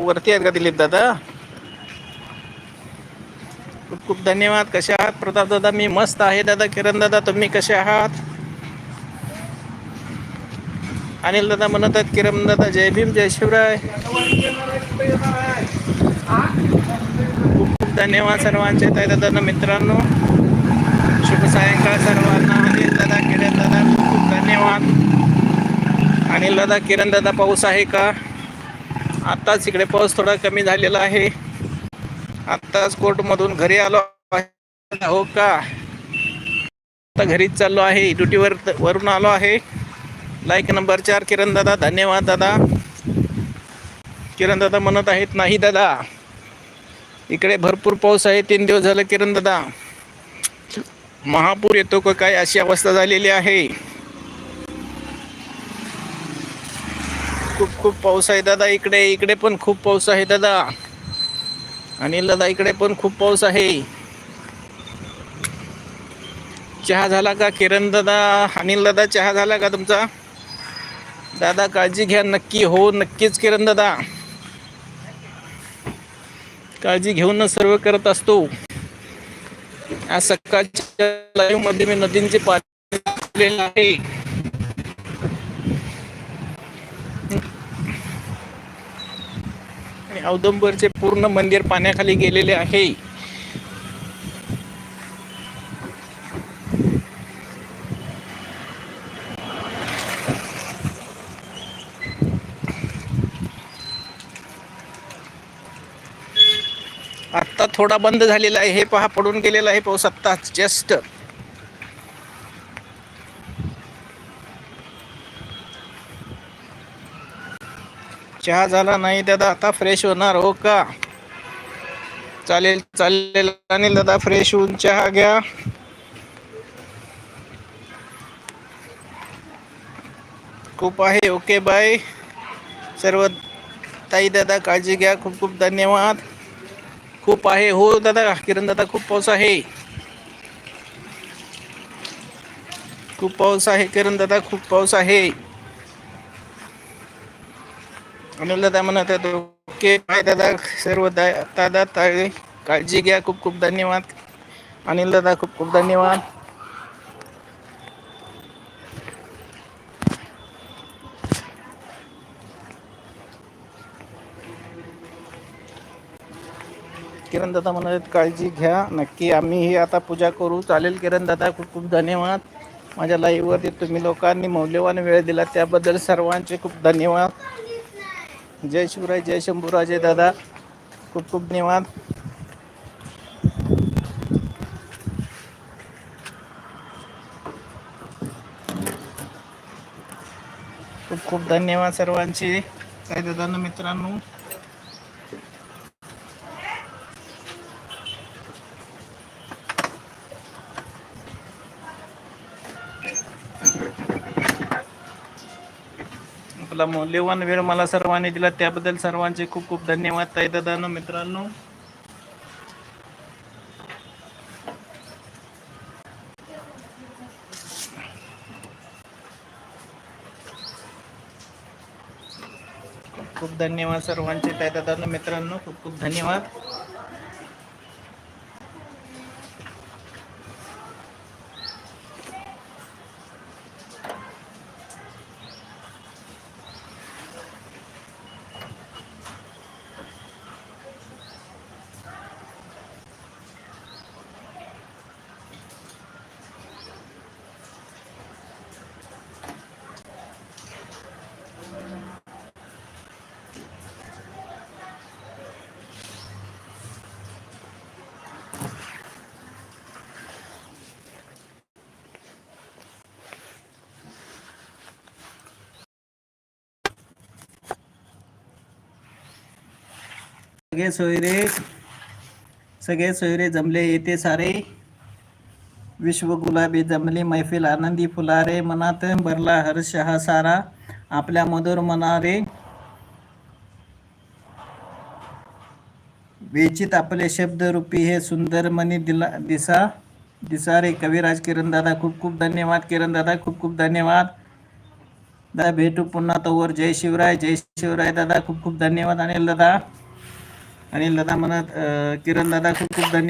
वरती आहेत का दिलीप दादा? खूप खूप धन्यवाद. कसे आहात? प्रताप दादा मी मस्त आहे. दादा किरण दादा तुम्ही कसे आहात? अनिल दादा म्हणत आहेत किरण दादा जय भीम जय शिवराय. खूप खूप धन्यवाद सर्वांचे ताई दादा मित्रांनो. शुभ सायंकाळ सर्वांना. अनिल दादा किरण दादा खूप खूप धन्यवाद. अनिल दादा किरण दादा पाऊस आहे का? आत्ताच इकडे पाऊस थोडा कमी झालेला आहे. आत्ताच कोर्टमधून घरी आलो हो का? आता घरीच चाललो आहे. ड्युटीवर वरून आलो आहे. लाईक नंबर चार किरण दादा. धन्यवाद दादा. किरण दादा म्हणत आहेत नाही दादा. इकडे भरपूर पाऊस आहे. तीन दिवस झालं किरण दादा. महापूर येतो का? काय अशी अवस्था झालेली आहे. खूप खूप पाऊस आहे दादा. इकडे इकडे पण खूप पाऊस आहे दादा. अनिल दादा इकडे पण खूप पाऊस आहे. चहा झाला का किरण दादा? अनिल दादा चहा झाला का तुमचा? दादा काळजी घ्या. नक्की हो नक्कीच किरण दादा. काळजी घेऊनच सर्व करत असतो. आज सकाळच्या लाईव्हमध्ये मी नदींचे पाणी आहे. औदुंबरचे पूर्ण मंदिर पाण्याखाली गेलेले आहे. आत्ता थोडा बंद झालेला आहे. हे पहा पडून गेलेला आहे पाऊस आत्ता जस्ट. चहा झाला नाही दादा आता फ्रेश होणार हो का? चालेल चालेल. अनिल दादा फ्रेश होऊन चहा घ्या. खूप आहे ओके बाय सर्व ताई दादा काळजी घ्या. खूप खूप धन्यवाद. खूप आहे. हो दादा किरण दादा खूप पाऊस आहे. खूप पाऊस आहे किरण दादा खूप पाऊस आहे. अनिल दादा म्हणत होतो ओके काय दादा सर्व दा- दादा ताई काळजी घ्या खूप खूप धन्यवाद. अनिल दादा खूप खूप धन्यवाद. किरण दादा म्हणत आहेत, काळजी घ्या नक्की आम्ही ही आता पूजा करू. चालेल किरण दादा खूप खूप धन्यवाद. माझ्या लाईव्हवरती तुम्ही लोकांनी मौल्यवान वेळ दिला त्याबद्दल सर्वांचे खूप धन्यवाद. जय शिवराय जय शंभूराजे दादा. खूप खूप धन्यवाद. खूप खूप धन्यवाद सर्वांचे. काय दादा मित्रांनो? आपला मौल्यवान वेळ मला सर्वांनी दिला. त्याबद्दल सर्वांचे खूप खूप धन्यवाद ताई दादा मित्रांनो. खूप खूप धन्यवाद सर्वांचे ताई दादा मित्रांनो. खूप खूप धन्यवाद. सगळे सोयरे सगळे सोयरे जमले येते सारे. विश्व गुलाबी जमली मैफिल आनंदी फुलारे मनात भरला हर्ष हा सारा. आपल्या मधुर मनारे. वेचित आपले शब्द रूपी हे सुंदर मनी दिला दिसा दिसारे कविराज किरण दादा खूप खूप धन्यवाद. किरण दादा खूप खूप धन्यवाद. दादा भेटू पुन्हा तोवर. जय शिवराय जय शिवराय दादा खूप खूप धन्यवाद. अनिल दादा. अनिल दादा म्हणत किरण दादा खूप खूप धन्यवाद.